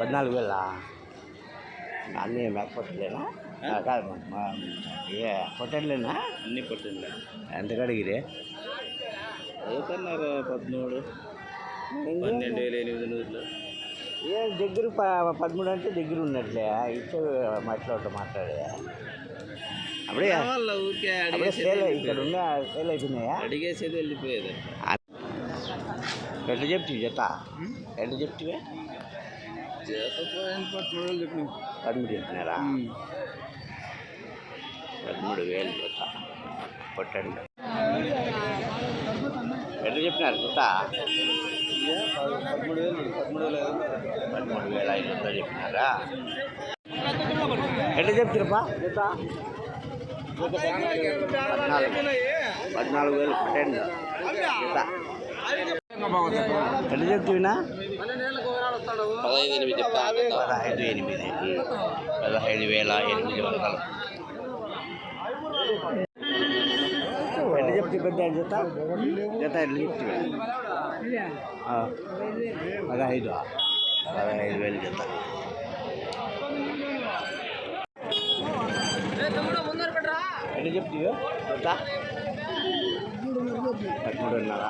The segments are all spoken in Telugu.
పద్నాలుగు వేల? అన్నీ మేక పొట్టలేనా కాదు ఏ పొట్టలేనా అన్ని పట్టింది ఎంత కడిగిరే? అడుగుతున్నారు పదమూడు. పన్నెండు వేల ఎనిమిది నూరులు. ఏ దగ్గర ప- పదమూడు అంటే దగ్గర ఉన్నట్లే. ఇచ్చే మాట్లాడటం మాట్లాడే. అప్పుడే ఊరికే అప్పుడే సేల్ ఇక్కడ ఉన్న సేల్ అయిపోయినాయా? అడిగేసేది వెళ్ళిపోయేది. ఎట్లా చెప్తివి జత ఎట్లా చెప్తివే? పదమూడు చెప్పిన పదమూడు చెప్పినారా పదమూడు వేలు జత కొట్టండి. ఎట్లా చెప్పినారు జత పదమూడు వేలు పదమూడు వేల పదమూడు వేల ఐదు వందలు చెప్పినారా? ఎట్లా చెప్తారప్పా జత పద్నాలుగు. పద్నాలుగు వేలు కొట్టండి. జత ఎట్లా చెప్తున్నా పదహైదు ఎనిమిది చెప్తా పదహైదు ఎనిమిది పదహైదు వేల ఎనిమిది వందలు ఎట్లా చెప్తే పెద్ద జత జత ఎట్లా చెప్తే పదహైదు పదహైదు వేలు జత ఎట్లా చెప్తే జత పదమూడున్నర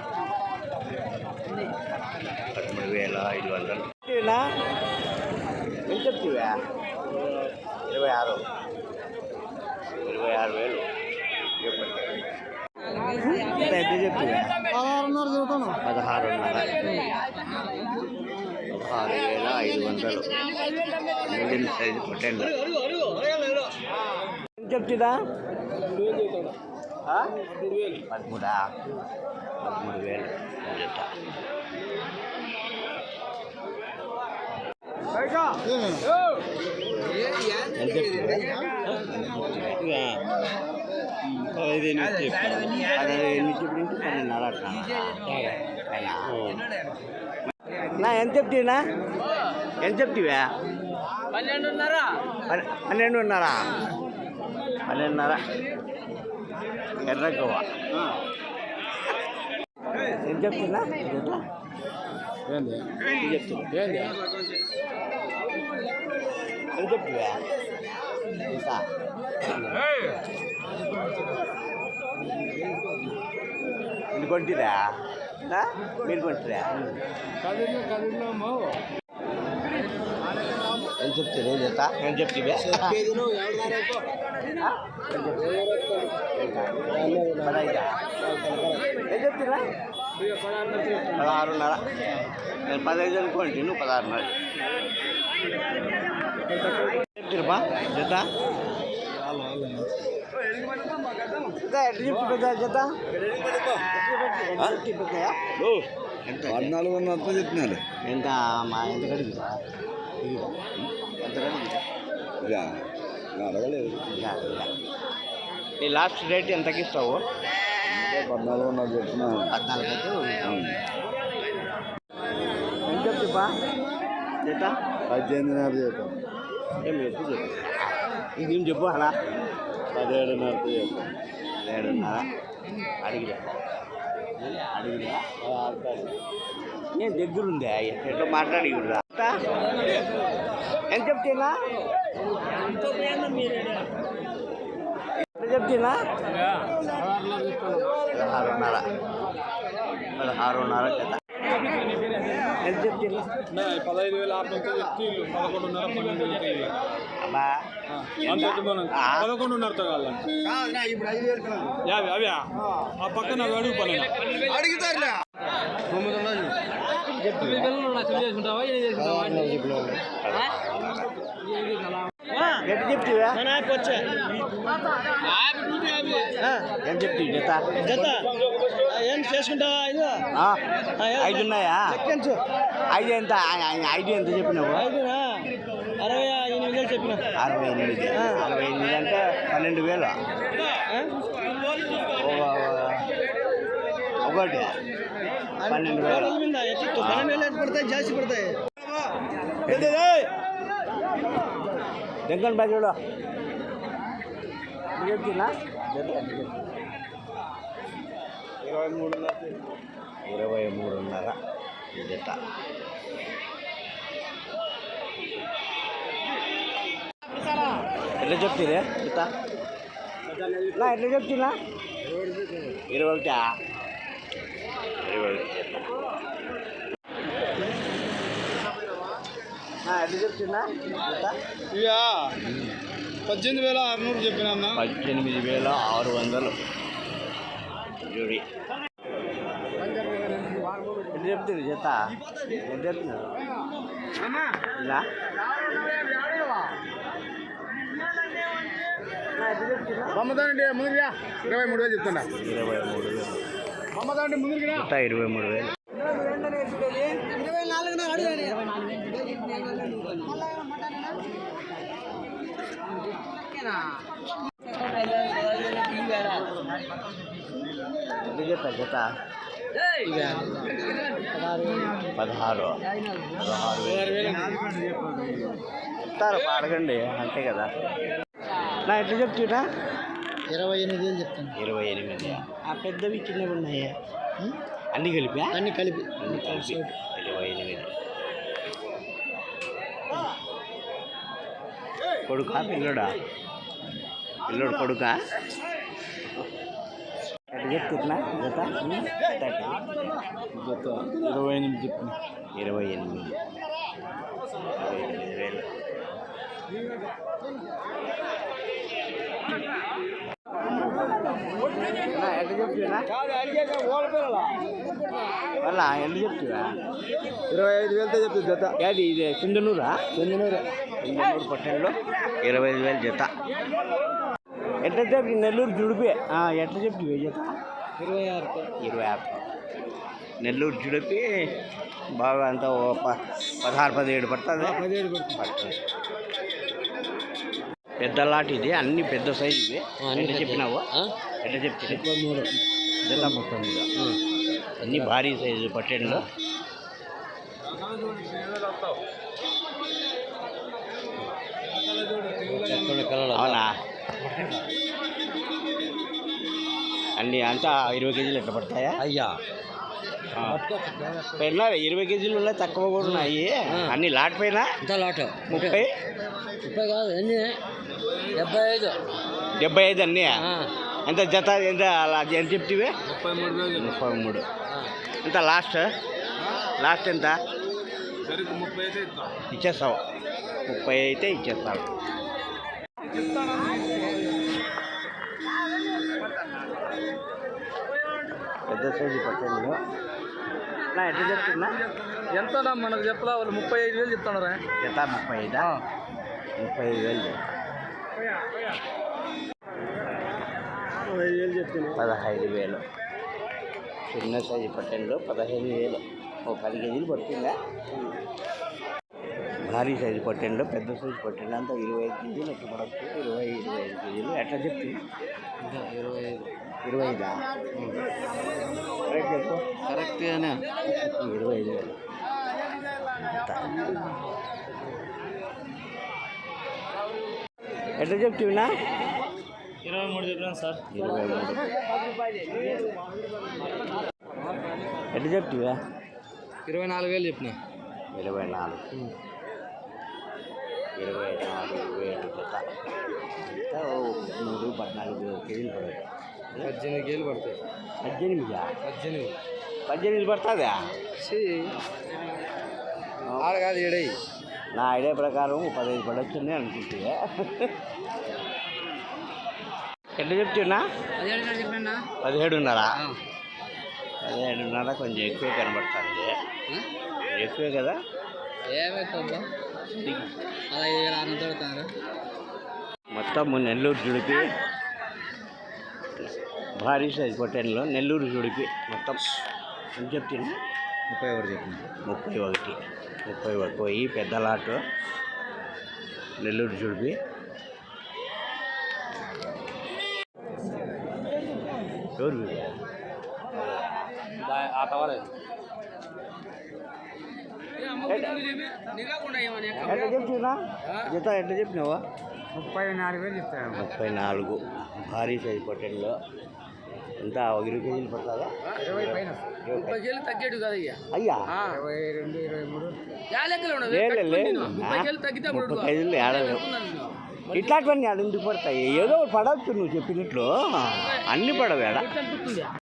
పదమూడు వేల ఐదు వందలు చెప్తున్నా ఎంత చెప్తివా ఇరవై ఆరు. ఇరవై ఆరు వేలు. ఎంత ఎంత చెప్తివా పదహారున్నర చదువుతాను పదహారున్నర. పదహారు వేల ఐదు వందలు. మీడియం సైజు కొట్టండి ఎంత చెప్తుందా పదమూడా? పదమూడు వేలు. జత ఎంత చెప్తివా పదహైదు పదహైదు అయినా నా ఎంత చెప్తున్నా ఎంత చెప్తివా? పన్నెండున్నర. పన్నె- పన్నెండున్నర. పన్నెండున్నర. ఎర్రగవ్వ ఎంత చెప్తున్నా? చెప్తున్నా? ఏంది ఎంత చెప్తివా మీరు కొంటిరా మీరు కొంటిరా ఏం చెప్తారు ఏం ఏం ఏం చెప్తున్నా? పదహారున్నర. నేను పదహైదు అనుకోండి నువ్వు పదహారున్నర. జత? ఎంత పద్నాలుగు వందల చెప్పినారు ఎంత మా ఎంత అడగలేదు. ఈ లాస్ట్ రేట్ ఎంతకి ఇస్తావు? పద్నాలుగు వందల చెప్పిన పద్నాలుగు అయితే జత? పద్దెనిమిదిన్నర ఏం చెప్పు చెప్పు అలా. పదిహేడున్నర చెప్పాను ఏడున్నర అడిగిరా. అడిగిరా? నేను దగ్గరుందే? ఎట్లా మాట్లాడి ఎంత చెప్తున్నా ఎంత చెప్తున్నా పదహారున్నర. పదహారున్నర ఎంత చెప్తున్నా పదహైదు వేల ఆరు చెప్తే పదకొండున్నర పన్నెండు అబ్బా. ఆ? పదకొండున్నరతో కావాలి యాభై అవే ఆ పక్కన అడుగు పని అడుగుతారులే. తొమ్మిది ఉన్నాయి ఎంత చెప్తివా? ఏం చెప్తివి జత? జత. ఐదు ఉన్నాయా? ఐదు ఎంత? ఐదు ఎంత చెప్పినావు? అరవై ఎనిమిది చెప్పిన. అరవై ఎనిమిది. అరవై ఎనిమిది అంటే పన్నెండు వేలు? ఒక- ఒకటి. పన్నెండు వేలు? పన్నెండు వేలు పడతాయి జాస్తి పడతాయి. దగ్గర బయట చెప్తున్నా ఇరవై మూడు ఇరవై మూడున్నర జత ఎట్లా చెప్తీరే? జత నా ఎట్లా చెప్తున్నా ఇరవై. ఎట్లా చెప్తున్నా పద్దెనిమిది వేల అరునూరు చెప్పిన పద్దెనిమిది వేల ఆరు వందలు. జోడి ఎంత చెప్తుంది జత? ఎంత చెప్తున్నారు? ఇలా? బొమ్మదాండి ముందుగా ఇరవై మూడు వేలు చెప్తున్నా. ఇరవై మూడు వేలు. బొమ్మదాండి ముందుగా జత ఇరవై మూడు వేలు. ఎంత జత జత పదహారు. పదహారు చెప్తారు అడగండి అంతే కదా. నా ఎట్లా చెప్తున్నా? ఇరవై ఎనిమిది వేలు చెప్తాను. ఇరవై ఎనిమిది. ఆ పెద్దవి చిన్నవి ఉన్నాయా? అన్నీ కలిపా? అన్ని కలిపి. అన్ని కలిపి. ఇరవై ఎనిమిది. కొడుకా పిల్లడా? పిల్లడు కొడుకా? ఎట్లా చెప్తున్నా జత? జత ఇరవై ఎనిమిది చెప్పిన ఇరవై ఎనిమిది. ఇరవై ఎనిమిది వేలు. ఎట్లా చెప్తున్నా? వాళ్ళ ఎంత చెప్తున్నా? ఇరవై ఐదు వేలతో చెప్తుంది జత. ఏది ఇది సింధనూరా? చెందినూరు సింధనూరు పట్టణంలో ఇరవై ఐదు వేలు జత. ఎట్లా చెప్పి నెల్లూరు జుడిపి. ఎట్లా చెప్పి ఇరవై ఆరు ఇరవై ఆరు నెల్లూరు జుడిపి బాగా అంతా పదహారు పదిహేడు పడుతుంది. పదిహేడు పడుతుంది. పెద్ద లాట్ ఇది అన్ని పెద్ద సైజు ఇవి. ఎట్లా చెప్పినావు? ఎట్లా చెప్తే మూడు? జత ముప్పై మూడు అన్ని భారీ సైజు పట్టెండ్లు అవునా? అన్ని అంతా ఇరవై కేజీలు ఎట్లా పడతాయా? అయ్యా. పైన ఇరవై కేజీలు ఉన్నాయి తక్కువ కూడా ఉన్నాయి. అన్ని లాట్ పైన ఇంత లాట్. ముప్పై? ముప్పై కాదు ఎన్ని? డెబ్బై ఐదు. డెబ్బై ఐదు అన్నీ? ఎంత జత ఎంత అలా ఎంత చెప్తివి ముప్పై మూడు ముప్పై మూడు. ఎంత లాస్ట్? లాస్ట్ ఎంత? ముప్పై అయితే ఇచ్చేస్తావు. ముప్పై అయితే ఇచ్చేస్తావు పెద్ద సైజు పట్టండి నా ఎట్లా చెప్తున్నా? ఎంత మనకు చెప్పలా వాళ్ళు ముప్పై ఐదు వేలు చెప్తున్నారా జత ముప్పై ఐదా? ముప్పై ఐదు వేలు పదహైదు వేలు చిన్న సైజు పట్టండి పదహైదు వేలు. ఓ పది కేజీలు పడుతుందా? భారీ సైజు పట్టండి పెద్ద సైజు పట్టండి అంతా ఇరవై ఐదు కేజీలు ఎట్లా పడవచ్చు. ఇరవై ఇరవై ఐదు కేజీలు. ఎట్లా చెప్తుంది ఇరవై ఐదు. ఇరవై ఐదా? కరెక్ట్ చెప్పు. కరెక్ట్గానే ఇరవై ఐదు వేలు. ఎట్లా చెప్తున్నా ఇరవై మూడు చెప్పినాను సార్. ఇరవై మూడు. ఎట్లా చెప్తువా ఇరవై నాలుగు వేలు చెప్పిన. ఇరవై నాలుగు. ఇరవై నాలుగు వేలు జత అంతా మూడు పద్నాలుగు కేజీలు పడదు పద్దెనిమిది వేలు పడతాయి. పద్దెనిమిదా? పద్దెనిమిది. పద్దెనిమిది పడుతుందా? ఆడ కాదు ఏడై నా ఐడియా ప్రకారం పదహైదు పడొచ్చని అనుకుంటే. ఎట్లా చెప్తున్నా? పదిహేడున్నర? పదిహేడున్నర కొంచెం ఎక్కువ కనబడుతుంది. ఎక్కువే కదా? ఏమే పదహైదు వేల ఆరు వందలు పెడతారు మొత్తం నెల్లూరు జుడిపి. భారీ సైజ్ పొట్టెన్లో నెల్లూరు జుడిపి. మొత్తం ఎంత చెప్తున్నా ముప్పై ఒకటి చెప్పిన ముప్పై ఒకటి. ముప్పై ఒకటి. ఈ పెద్ద లాటు నెల్లూరు జుడిపి. ఎవరు వీరు? ఆ టవర్ ఎట్లా చెప్తున్నా జత ఎట్లా చెప్పినావా ముప్పై నాలుగు. వేలు చెప్తాను ముప్పై నాలుగు భారీ సైజ్ పొట్టెన్లో ఎంత? ఒక ఇరవై కేజీలు పడుతుందా? ఇరవై పైన. ముప్పై కేజీలు తగ్గేడు కదయ్యా. అయ్యా. ఇరవై రెండు ఇరవై మూడు. లేదు లేదు ముప్పై కేజీలు ఏడలేవు ఇట్లాంటివన్నీ ఆడ ఎందుకు పడతాయి. ఏదో పడవచ్చు నువ్వు చెప్పినట్లు. అన్ని పడవేడ